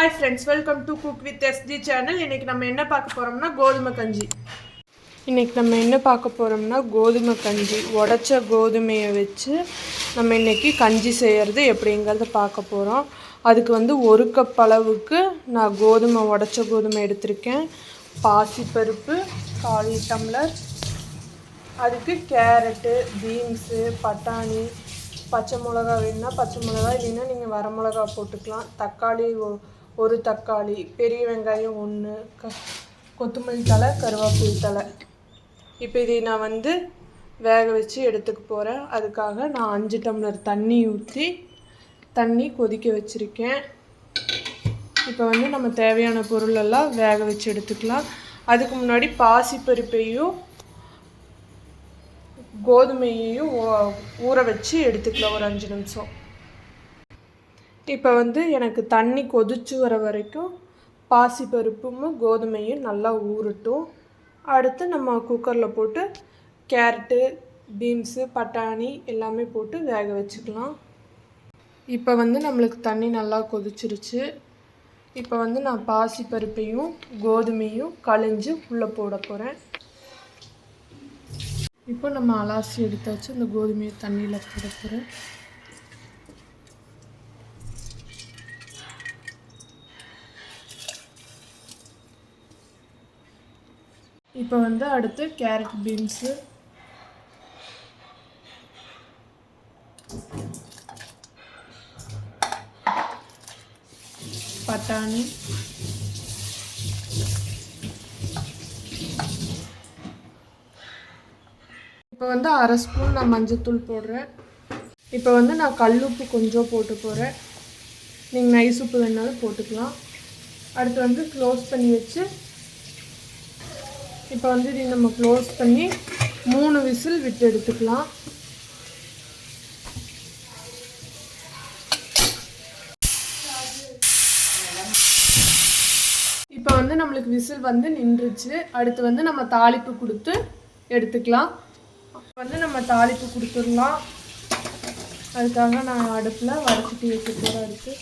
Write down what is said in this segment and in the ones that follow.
Hi friends welcome to cook with SD channel இன்றைக்கி நம்ம என்ன பார்க்க போகிறோம்னா கோதுமை கஞ்சி. இன்றைக்கி நம்ம என்ன பார்க்க போகிறோம்னா கோதுமை கஞ்சி. உடச்ச கோதுமையை வச்சு நம்ம இன்றைக்கி கஞ்சி செய்கிறது எப்படிங்கிறத பார்க்க போகிறோம் அதுக்கு வந்து ஒரு கப் அளவுக்கு நான் கோதுமை உடச்ச கோதுமை எடுத்திருக்கேன். பாசிப்பருப்பு கால் டம்ளர். அதுக்கு கேரட்டு பீன்ஸு பட்டாணி பச்சை மிளகா வேணுன்னா பச்சை மிளகா இல்லைன்னா நீங்கள் வர மிளகா போட்டுக்கலாம். தக்காளி ஒரு தக்காளி பெரிய வெங்காயம் ஒன்று க கொத்தமல்லி தழை கருவேப்பிலை தழை. இப்போ இதை நான் வந்து வேக வச்சு எடுத்துக்க போகிறேன் அதுக்காக நான் அஞ்சு டம்ளர் தண்ணி ஊற்றி தண்ணி கொதிக்க வச்சுருக்கேன். இப்போ வந்து நம்ம தேவையான பொருளெல்லாம் வேக வச்சு எடுத்துக்கலாம். அதுக்கு முன்னாடி பாசிப்பருப்பையும் கோதுமையையும் ஊற வச்சு எடுத்துக்கலாம் ஒரு அஞ்சு நிமிஷம். இப்போ வந்து எனக்கு தண்ணி கொதிச்சு வர வரைக்கும் பாசிப்பருப்பும் கோதுமையும் நல்லா ஊறட்டும். அடுத்து நம்ம குக்கரில் போட்டு கேரட்டு பீன்ஸு பட்டாணி எல்லாமே போட்டு வேக வச்சுக்கலாம். இப்போ வந்து நம்மளுக்கு தண்ணி நல்லா கொதிச்சிருச்சு. இப்போ வந்து நான் பாசிப்பருப்பையும் கோதுமையும் களைஞ்சு உள்ளே போட போகிறேன் இப்போ நம்ம அலாசி எடுத்தாச்சு. இந்த கோதுமையை தண்ணியில் போட போகிறேன் இப்போ வந்து அடுத்து கேரட் பீன்ஸு. பட்டாணி. இப்போ வந்து அரை ஸ்பூன் நான் மஞ்சத்தூள் போடுறேன். இப்போ வந்து நான் கல்லுப்பு கொஞ்சம் போட்டு போகிறேன் நீங்கள் நைஸ் உப்பு வேணாலும் போட்டுக்கலாம். அடுத்து வந்து க்ளோஸ் பண்ணி வச்சு இப்போ வந்து இதை நம்ம க்ளோஸ் பண்ணி மூணு விசில் விட்டு எடுத்துக்கலாம். இப்போ வந்து நம்மளுக்கு விசில் வந்து நின்றுச்சு. அடுத்து வந்து நம்ம தாளிப்பு கொடுத்து எடுத்துக்கலாம். வந்து நம்ம தாளிப்பு கொடுத்துடலாம். அதுக்காக நான் அடுப்பில் வறுத்துட்டு வைக்க போகிறேன் அடுத்து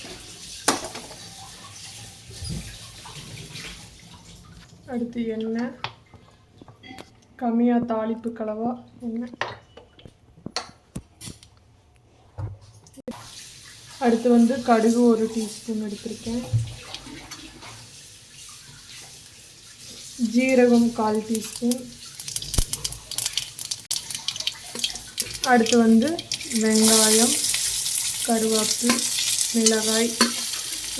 அடுத்து எண்ணெய். கம்மியாக தாளிப்பு கலவா? என்ன? அடுத்து வந்து கடுகு ஒரு டீஸ்பூன் எடுத்திருக்கேன். ஜீரகம் கால் டீஸ்பூன் அடுத்து வந்து வெங்காயம் கருவேப்பு மிளகாய்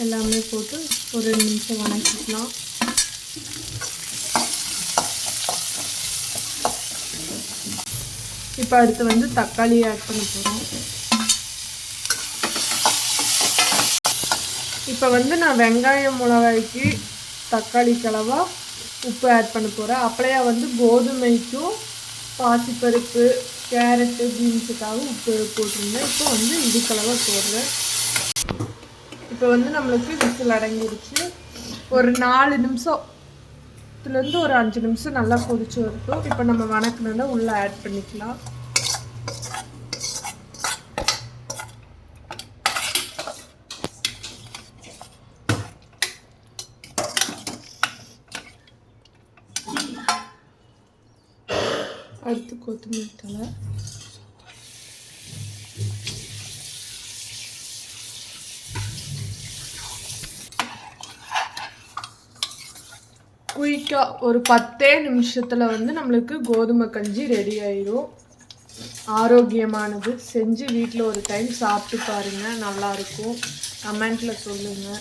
எல்லாமே போட்டு ஒரு ரெண்டு நிமிஷம் வணக்கிக்கலாம். இப்போ அடுத்து வந்து தக்காளி ஆட் பண்ண போகிறோம் இப்போ வந்து நான் வெங்காயம் மிளகாய்க்கு தக்காளி கிளவா உப்பு ஆட் பண்ண போகிறேன் அப்படியே வந்து கோதுமைக்கும் பாசிப்பருப்பு கேரட்டு பீன்ஸுக்காக உப்பு போட்டிருந்தேன். இப்போ வந்து இது போடுறேன். இப்போ வந்து நம்மளுக்கு விசில் அடங்கிடுச்சு. ஒரு நாலு நிமிஷம் நிமிஷத்துலேருந்து ஒரு அஞ்சு நிமிஷம் நல்லா கொதிச்சு வரட்டும். இப்போ நம்ம வணக்கணுன்னா உள்ளே ஆட் பண்ணிக்கலாம். அடுத்து கொத்தமல்லி தழை. குயிக்காக ஒரு பத்தே நிமிஷத்தில் வந்து நம்மளுக்கு கோதுமை கஞ்சி ரெடி ஆயிடும் ஆரோக்கியமானது. செஞ்சு வீட்டில் ஒரு டைம் சாப்பிட்டு பாருங்கள் நல்லாயிருக்கும் கமெண்ட்டில் சொல்லுங்கள்